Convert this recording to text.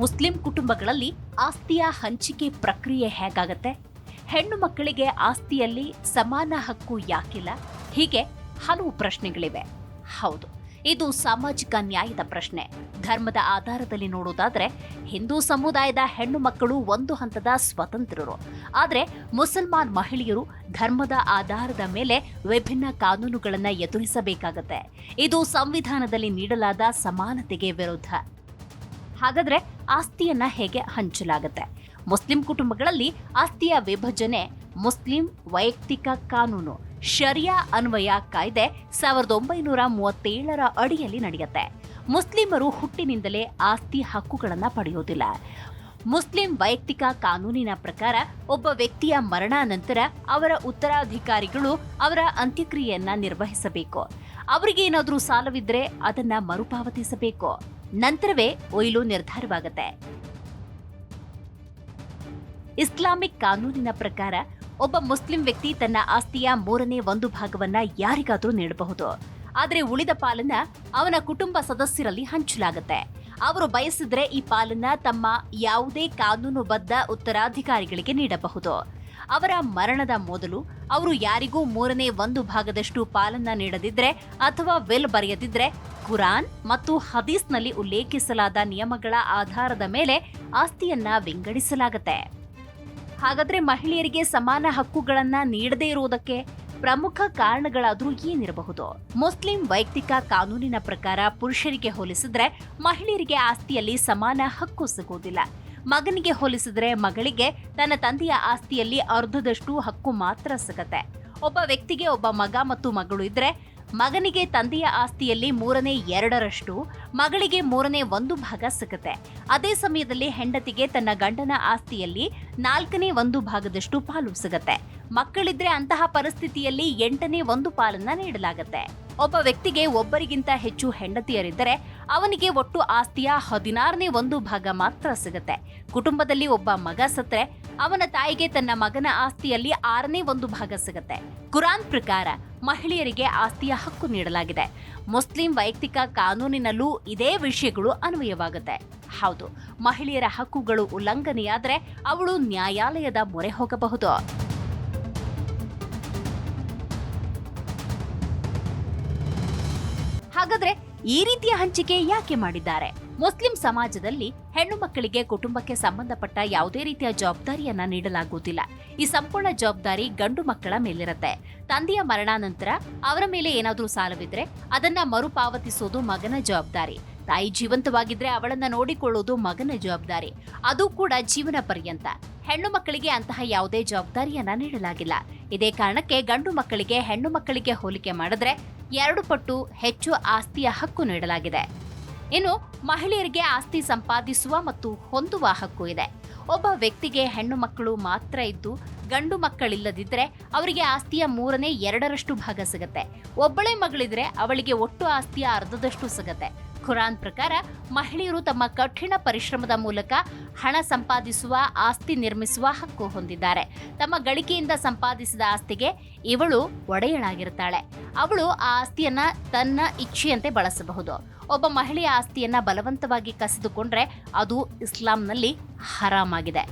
Muslim ಕುಟುಂಬಗಳಲ್ಲಿ ಆಸ್ತಿಯ ಹಂಚಿಕೆ ಪ್ರಕ್ರಿಯೆ ಹೇಗಾಗತ್ತೆ? ಹೆಣ್ಣು ಮಕ್ಕಳಿಗೆ ಆಸ್ತಿಯಲ್ಲಿ ಸಮಾನ ಹಕ್ಕು ಯಾಕಿಲ್ಲ? ಹೀಗೆ ಹಲವು ಪ್ರಶ್ನೆಗಳಿವೆ. ಹೌದು, ಇದು ಸಾಮಾಜಿಕ ನ್ಯಾಯದ ಪ್ರಶ್ನೆ. ಧರ್ಮದ ಆಧಾರದಲ್ಲಿ ನೋಡೋದಾದ್ರೆ ಹಿಂದೂ ಸಮುದಾಯದ ಹೆಣ್ಣು ಮಕ್ಕಳು ಒಂದು ಹಂತದ ಸ್ವತಂತ್ರರು. ಆದರೆ ಮುಸಲ್ಮಾನ್ ಮಹಿಳೆಯರು ಧರ್ಮದ ಆಧಾರದ ಮೇಲೆ ವಿಭಿನ್ನ ಕಾನೂನುಗಳನ್ನು ಎದುರಿಸಬೇಕಾಗತ್ತೆ. ಇದು ಸಂವಿಧಾನದಲ್ಲಿ ನೀಡಲಾದ ಸಮಾನತೆಗೆ ವಿರುದ್ಧ. ಹಾಗಾದ್ರೆ ಆಸ್ತಿಯನ್ನ ಹೇಗೆ ಹಂಚಲಾಗುತ್ತೆ? ಮುಸ್ಲಿಂ ಕುಟುಂಬಗಳಲ್ಲಿ ಆಸ್ತಿಯ ವಿಭಜನೆ ಮುಸ್ಲಿಂ ವೈಯಕ್ತಿಕ ಕಾನೂನು, ಶರಿಯಾ ಅನ್ವಯ ಕಾಯ್ದೆ ಸಾವಿರದ ಒಂಬೈನೂರ ಮೂವತ್ತೇಳರ ಅಡಿಯಲ್ಲಿ ನಡೆಯುತ್ತೆ. ಮುಸ್ಲಿಮರು ಹುಟ್ಟಿನಿಂದಲೇ ಆಸ್ತಿ ಹಕ್ಕುಗಳನ್ನು ಪಡೆಯೋದಿಲ್ಲ ಮುಸ್ಲಿಂ ವೈಯಕ್ತಿಕ ಕಾನೂನಿನ ಪ್ರಕಾರ ಒಬ್ಬ ವ್ಯಕ್ತಿಯ ಮರಣಾನಂತರ ಅವರ ಉತ್ತರಾಧಿಕಾರಿಗಳು ಅವರ ಅಂತ್ಯಕ್ರಿಯೆಯನ್ನ ನಿರ್ವಹಿಸಬೇಕು. ಅವರಿಗೆ ಏನಾದರೂ ಸಾಲವಿದ್ರೆ ಅದನ್ನ ಮರುಪಾವತಿಸಬೇಕು. ನಂತರವೇ ಒಯ್ಲು ನಿರ್ಧಾರವಾಗುತ್ತೆ. ಇಸ್ಲಾಮಿಕ್ ಕಾನೂನಿನ ಪ್ರಕಾರ ಒಬ್ಬ ಮುಸ್ಲಿಂ ವ್ಯಕ್ತಿ ತನ್ನ ಆಸ್ತಿಯ ಮೂರನೇ ಒಂದು ಭಾಗವನ್ನ ಯಾರಿಗಾದರೂ ನೀಡಬಹುದು. ಆದರೆ ಉಳಿದ ಪಾಲನ್ನ ಅವನ ಕುಟುಂಬ ಸದಸ್ಯರಲ್ಲಿ ಹಂಚಲಾಗುತ್ತೆ. ಅವರು ಬಯಸಿದ್ರೆ ಈ ಪಾಲನ್ನ ತಮ್ಮ ಯಾವುದೇ ಕಾನೂನುಬದ್ಧ ಉತ್ತರಾಧಿಕಾರಿಗಳಿಗೆ ನೀಡಬಹುದು. ಅವರ ಮರಣದ ಮೊದಲು ಅವರು ಯಾರಿಗೂ ಮೂರನೇ ಒಂದು ಭಾಗದಷ್ಟು ಪಾಲನ್ನ ನೀಡದಿದ್ರೆ ಅಥವಾ ವೆಲ್ ಬರೆಯದಿದ್ರೆ ಕುರಾನ್ ಮತ್ತು ಹದೀಸ್ನಲ್ಲಿ ಉಲ್ಲೇಖಿಸಲಾದ ನಿಯಮಗಳ ಆಧಾರದ ಮೇಲೆ ಆಸ್ತಿಯನ್ನ ವಿಂಗಡಿಸಲಾಗುತ್ತೆ. ಹಾಗಾದ್ರೆ ಮಹಿಳೆಯರಿಗೆ ಸಮಾನ ಹಕ್ಕುಗಳನ್ನ ನೀಡದೇ ಇರುವುದಕ್ಕೆ ಪ್ರಮುಖ ಕಾರಣಗಳಾದರೂ ಏನಿರಬಹುದು? ಮುಸ್ಲಿಂ ವೈಯಕ್ತಿಕ ಕಾನೂನಿನ ಪ್ರಕಾರ ಪುರುಷರಿಗೆ ಹೋಲಿಸಿದ್ರೆ ಮಹಿಳೆಯರಿಗೆ ಆಸ್ತಿಯಲ್ಲಿ ಸಮಾನ ಹಕ್ಕು ಸಿಗುವುದಿಲ್ಲ. ಮಗನಿಗೆ ಹೋಲಿಸಿದ್ರೆ ಮಗಳಿಗೆ ತನ್ನ ತಂದೆಯ ಆಸ್ತಿಯಲ್ಲಿ ಅರ್ಧದಷ್ಟು ಹಕ್ಕು ಮಾತ್ರ ಸಿಗತ್ತೆ. ಒಬ್ಬ ವ್ಯಕ್ತಿಗೆ ಒಬ್ಬ ಮಗ ಮತ್ತು ಮಗಳು ಇದ್ರೆ ಮಗನಿಗೆ ತಂದೆಯ ಆಸ್ತಿಯಲ್ಲಿ ಮೂರನೇ ಎರಡರಷ್ಟು, ಮಗಳಿಗೆ ಮೂರನೇ ಒಂದು ಭಾಗ ಸಿಗುತ್ತೆ. ಅದೇ ಸಮಯದಲ್ಲಿ ಹೆಂಡತಿಗೆ ತನ್ನ ಗಂಡನ ಆಸ್ತಿಯಲ್ಲಿ ನಾಲ್ಕನೇ ಒಂದು ಭಾಗದಷ್ಟು ಪಾಲು ಸಿಗುತ್ತೆ. ಮಕ್ಕಳಿದ್ರೆ ಅಂತಹ ಪರಿಸ್ಥಿತಿಯಲ್ಲಿ ಎಂಟನೇ ಒಂದು ಪಾಲನ್ನ ನೀಡಲಾಗುತ್ತೆ. ಒಬ್ಬ ವ್ಯಕ್ತಿಗೆ ಒಬ್ಬರಿಗಿಂತ ಹೆಚ್ಚು ಹೆಂಡತಿಯರಿದ್ದರೆ ಅವನಿಗೆ ಒಟ್ಟು ಆಸ್ತಿಯ ಹದಿನಾರನೇ ಒಂದು ಭಾಗ ಮಾತ್ರ ಸಿಗುತ್ತೆ. ಕುಟುಂಬದಲ್ಲಿ ಒಬ್ಬ ಮಗ ಸತ್ರೆ ಅವನ ತಾಯಿಗೆ ತನ್ನ ಮಗನ ಆಸ್ತಿಯಲ್ಲಿ ಆರನೇ ಒಂದು ಭಾಗ ಸಿಗುತ್ತೆ. ಕುರಾನ್ ಪ್ರಕಾರ ಮಹಿಳೆಯರಿಗೆ ಆಸ್ತಿಯ ಹಕ್ಕು ನೀಡಲಾಗಿದೆ. ಮುಸ್ಲಿಂ ವೈಯಕ್ತಿಕ ಕಾನೂನಿನಲ್ಲೂ ಇದೇ ವಿಷಯಗಳು ಅನ್ವಯವಾಗುತ್ತೆ. ಹೌದು, ಮಹಿಳೆಯರ ಹಕ್ಕುಗಳು ಉಲ್ಲಂಘನೆಯಾದರೆ ಅವಳು ನ್ಯಾಯಾಲಯದ ಮೊರೆ ಹೋಗಬಹುದು. ಹಾಗಾದ್ರೆ ಈ ರೀತಿಯ ಹಂಚಿಕೆ ಯಾಕೆ ಮಾಡಿದ್ದಾರೆ? ಮುಸ್ಲಿಂ ಸಮಾಜದಲ್ಲಿ ಹೆಣ್ಣು ಮಕ್ಕಳಿಗೆ ಕುಟುಂಬಕ್ಕೆ ಸಂಬಂಧಪಟ್ಟ ಯಾವುದೇ ರೀತಿಯ ಜವಾಬ್ದಾರಿಯನ್ನ ನೀಡಲಾಗುವುದಿಲ್ಲ. ಈ ಸಂಪೂರ್ಣ ಜವಾಬ್ದಾರಿ ಗಂಡು ಮಕ್ಕಳ ಮೇಲಿರುತ್ತೆ. ತಂದೆಯ ಮರಣಾನಂತರ ಅವರ ಮೇಲೆ ಏನಾದರೂ ಸಾಲವಿದ್ರೆ ಅದನ್ನ ಮರುಪಾವತಿಸೋದು ಮಗನ ಜವಾಬ್ದಾರಿ. ತಾಯಿ ಜೀವಂತವಾಗಿದ್ರೆ ಅವಳನ್ನ ನೋಡಿಕೊಳ್ಳೋದು ಮಗನ ಜವಾಬ್ದಾರಿ. ಅದು ಕೂಡ ಜೀವನ ಪರ್ಯಂತ. ಹೆಣ್ಣು ಮಕ್ಕಳಿಗೆ ಅಂತಹ ಯಾವುದೇ ಜವಾಬ್ದಾರಿಯನ್ನ ನೀಡಲಾಗಿಲ್ಲ. ಇದೇ ಕಾರಣಕ್ಕೆ ಗಂಡು ಮಕ್ಕಳಿಗೆ, ಹೆಣ್ಣು ಮಕ್ಕಳಿಗೆ ಹೋಲಿಕೆ ಮಾಡಿದ್ರೆ ಎರಡು ಪಟ್ಟು ಹೆಚ್ಚು ಆಸ್ತಿಯ ಹಕ್ಕು ನೀಡಲಾಗಿದೆ. ಇನ್ನು ಮಹಿಳೆಯರಿಗೆ ಆಸ್ತಿ ಸಂಪಾದಿಸುವ ಮತ್ತು ಹೊಂದುವ ಹಕ್ಕು ಇದೆ. ಒಬ್ಬ ವ್ಯಕ್ತಿಗೆ ಹೆಣ್ಣು ಮಕ್ಕಳು ಮಾತ್ರ ಇದ್ದು ಗಂಡು ಮಕ್ಕಳಿಲ್ಲದಿದ್ದರೆ ಅವರಿಗೆ ಆಸ್ತಿಯ ಮೂರನೇ ಎರಡರಷ್ಟು ಭಾಗ ಸಿಗುತ್ತೆ. ಒಬ್ಬಳೇ ಮಗಳಿದ್ರೆ ಅವಳಿಗೆ ಒಟ್ಟು ಆಸ್ತಿಯ ಅರ್ಧದಷ್ಟು ಸಿಗತ್ತೆ. ಖುರಾನ್ ಪ್ರಕಾರ ಮಹಿಳೆಯರು ತಮ್ಮ ಕಠಿಣ ಪರಿಶ್ರಮದ ಮೂಲಕ ಹಣ ಸಂಪಾದಿಸುವ, ಆಸ್ತಿ ನಿರ್ಮಿಸುವ ಹಕ್ಕು ಹೊಂದಿದ್ದಾರೆ. ತಮ್ಮ ಗಳಿಕೆಯಿಂದ ಸಂಪಾದಿಸಿದ ಆಸ್ತಿಗೆ ಇವಳು ಒಡೆಯಳಾಗಿರ್ತಾಳೆ ಅವಳು ಆ ಆಸ್ತಿಯನ್ನ ತನ್ನ ಇಚ್ಛೆಯಂತೆ ಬಳಸಬಹುದು. ಒಬ್ಬ ಮಹಿಳೆಯ ಆಸ್ತಿಯನ್ನ ಬಲವಂತವಾಗಿ ಕಸಿದುಕೊಂಡ್ರೆ ಅದು ಇಸ್ಲಾಂನಲ್ಲಿ ಹರಾಮಾಗಿದೆ.